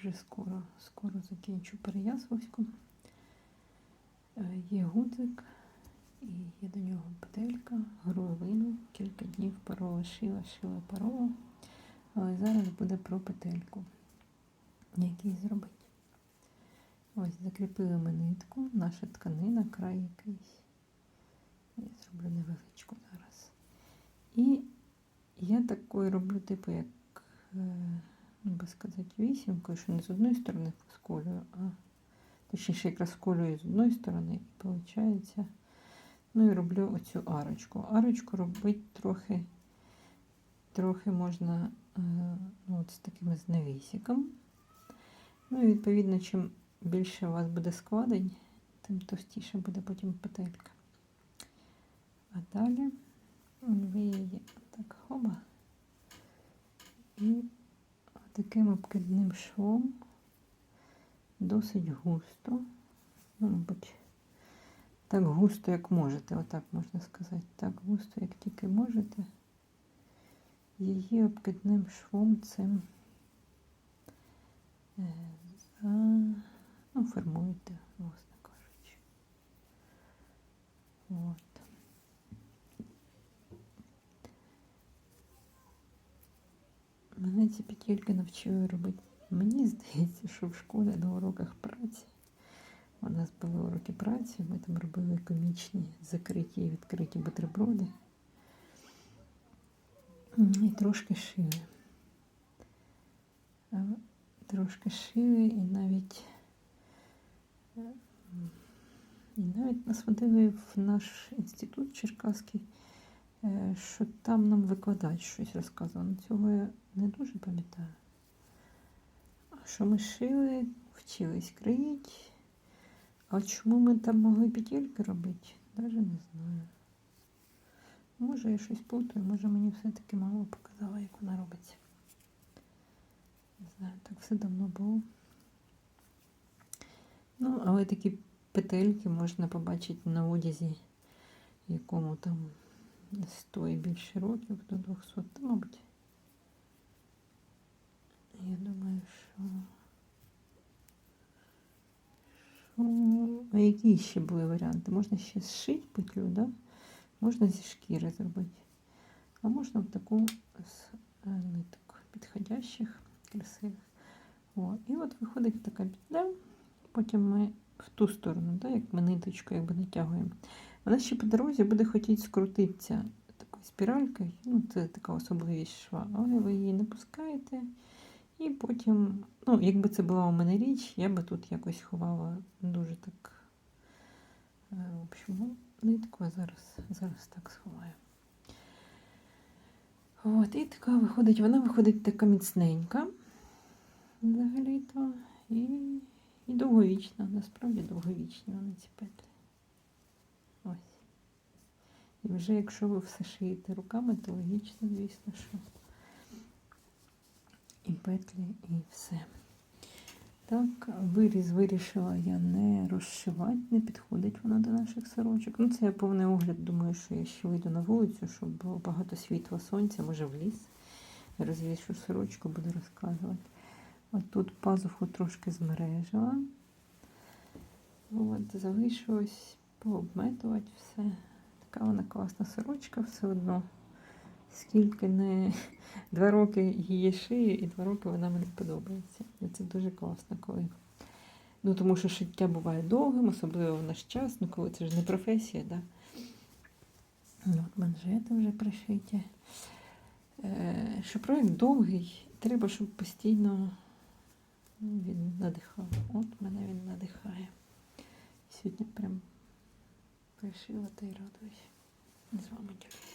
вже скоро, скоро закінчу перев'язувську. Е, Є гудзик і є до нього петелька, горловину. Кілька днів парова шила, шила парова. Але зараз буде про петельку, який зробити. Ось закріпили ми нитку, наша тканина, край якийсь. Я зроблю невеличку зараз. І я такою роблю, типу, як, е, би сказати, вісімкою, що не з одної сторони сколюю, а точніше якраз сколюю з одної сторони, і. Ну і роблю оцю арочку. Арочку робити трохи, трохи можна е, ну, от з такими з навісиком. Ну і відповідно, чим більше у вас буде складень, тим товстіше буде потім петелька. А далі ви її так хоба і таким обкидним швом досить густо, ну, мабуть, так густо, як можете, отак можна сказати, так густо, як тільки можете, її обкидним швом цим е, за, ну, формуєте, власне кажучи. От. Мене ці петельки навчили робити. Мені здається, що в школі на уроках праці у нас були уроки праці, ми там робили комічні закриті і відкриті бутерброди. І трошки шили. Трошки шили і навіть і навіть нас водили в наш інститут Черкаський, що там нам викладач щось розказував. Ну, Цього я не дуже пам'ятаю. А що ми шили, вчились країти. А чому ми там могли петельки робити? Навіть не знаю. Може, я щось плутаю, може мені все-таки мама показала, як вона робиться. Не знаю, так все давно було. Ну, але такі петельки можна побачити на одязі, якому там 100 і більше років до 200, мабуть. Я думаю, що. що... А які ще були варіанти? Можна ще зшити петлю, да? можна зі шкіри зробити. А можна в таку з е, ниток підходящих, красивих. О, і от виходить така петля. Потім ми в ту сторону, да, як ми ниточку якби натягуємо. Вона ще по дорозі буде хотіти скрутитися такою спіралькою. Ну, це така особливість шва, але ви її не пускаєте. І потім, ну, якби це була у мене річ, я би тут якось ховала дуже так. е, В общем, ну, нитку, а зараз, зараз так сховаю. От, і така виходить, вона виходить така міцненька взагалі-то. І, і довговічна, насправді довговічні вони ці петлі. Ось. І вже якщо ви все шиєте руками, то логічно, звісно, що і петлі, і все. Так, виріз вирішила я не розшивати, не підходить вона до наших сорочок. Ну, це я повний огляд, думаю, що я ще вийду на вулицю, щоб було багато світла сонця, може в ліс. Розвішу сорочку, буду розказувати. От тут пазуху трошки змережила. От, залишилось пообметувати все. Така вона класна сорочка все одно. Скільки не два роки її шию, і два роки вона мені подобається. І це дуже класно, коли. Ну, тому що шиття буває довгим, особливо в наш час, ну коли це ж не професія, да? Ну, От манжети вже пришиті. Е, що проєкт довгий, треба, щоб постійно ну, він надихав. От мене він надихає. Сьогодні прям пришила та й радуюсь. З вами ділюсь.